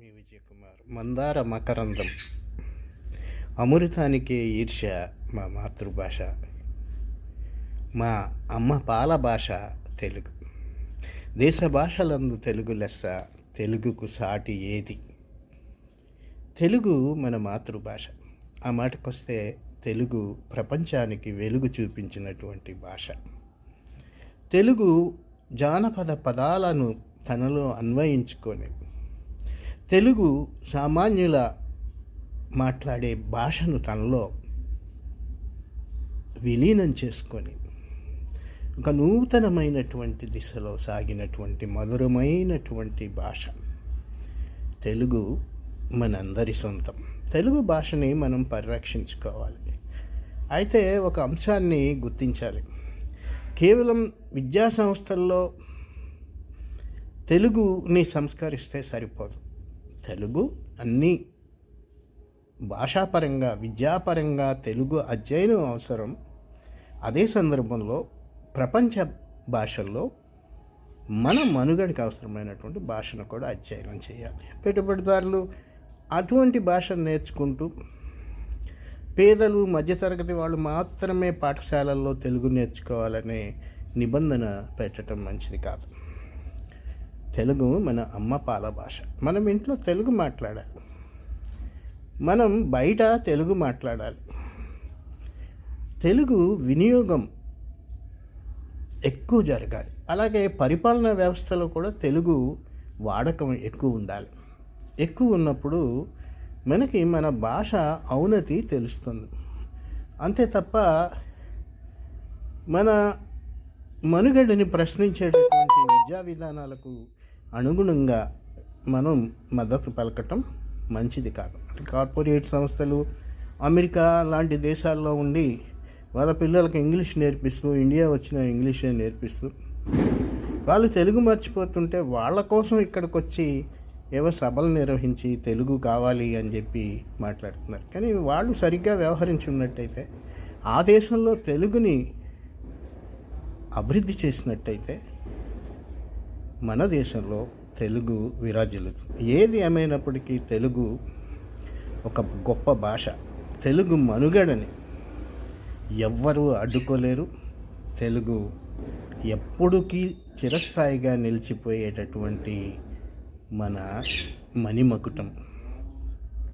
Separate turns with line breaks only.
మీ విజయ్ కుమార్ మందార మకరందం. అమృతానికే ఈర్ష్య మా మాతృభాష. మా అమ్మ పాల భాష తెలుగు. దేశ భాషలందు తెలుగు లెస్స తెలుగుకు సాటి ఏది? తెలుగు మన మాతృభాష. ఆ మాటకొస్తే తెలుగు ప్రపంచానికి వెలుగు చూపించినటువంటి భాష. తెలుగు జానపద పదాలను తనలో అన్వయించుకొని తెలుగు సామాన్యుల మాట్లాడే భాషను తనలో విలీనం చేసుకొని ఒక నూతనమైనటువంటి దిశలో సాగినటువంటి మధురమైనటువంటి భాష. తెలుగు మనందరి సొంతం. తెలుగు భాషని మనం పరిరక్షించుకోవాలి. అయితే ఒక అంశాన్ని గుర్తించాలి. కేవలం విద్యా సంస్థల్లో తెలుగుని సంస్కరిస్తే సరిపోదు. తెలుగు అన్ని భాషాపరంగా విద్యాపరంగా తెలుగు అధ్యయనం అవసరం. అదే సందర్భంలో ప్రపంచ భాషల్లో మన మనుగడకి అవసరమైనటువంటి భాషను కూడా అధ్యయనం చేయాలి. పెట్టుబడిదారులు అటువంటి భాషను నేర్చుకుంటూ పేదలు మధ్యతరగతి వాళ్ళు మాత్రమే పాఠశాలల్లో తెలుగు నేర్చుకోవాలనే నిబంధన పెట్టడం మంచిది కాదు. తెలుగు మన అమ్మ పాల భాష. మనం ఇంట్లో తెలుగు మాట్లాడాలి. మనం బయట తెలుగు మాట్లాడాలి. తెలుగు వినియోగం ఎక్కువ జరగాలి. అలాగే పరిపాలనా వ్యవస్థలో కూడా తెలుగు వాడకం ఎక్కువ ఉండాలి. ఎక్కువ ఉన్నప్పుడు మనకి మన భాష ఔన్నతి తెలుస్తుంది. అంతే తప్ప మన మనుగడని ప్రశ్నించేటటువంటి విద్యా విధానాలకు అనుగుణంగా మనం మద్దతు పలకటం మంచిది కాదు. కార్పొరేట్ సంస్థలు అమెరికా లాంటి దేశాల్లో ఉండి వాళ్ళ పిల్లలకు ఇంగ్లీష్ నేర్పిస్తూ ఇండియా వచ్చిన ఇంగ్లీషే నేర్పిస్తూ వాళ్ళు తెలుగు మర్చిపోతుంటే వాళ్ళ కోసం ఇక్కడికి వచ్చి ఏవో సభలు నిర్వహించి తెలుగు కావాలి అని చెప్పి మాట్లాడుతున్నారు. కానీ వాళ్ళు సరిగ్గా వ్యవహరించున్నట్టయితే ఆ దేశంలో తెలుగుని అభివృద్ధి చేసినట్టయితే మన దేశంలో తెలుగు విరాజులు ఏది ఏమైనప్పటికీ తెలుగు ఒక గొప్ప భాష. తెలుగు మనుగడని ఎవ్వరూ అడ్డుకోలేరు. తెలుగు ఎప్పుడుకీ చిరస్థాయిగా నిలిచిపోయేటటువంటి మన మణిమకుటం.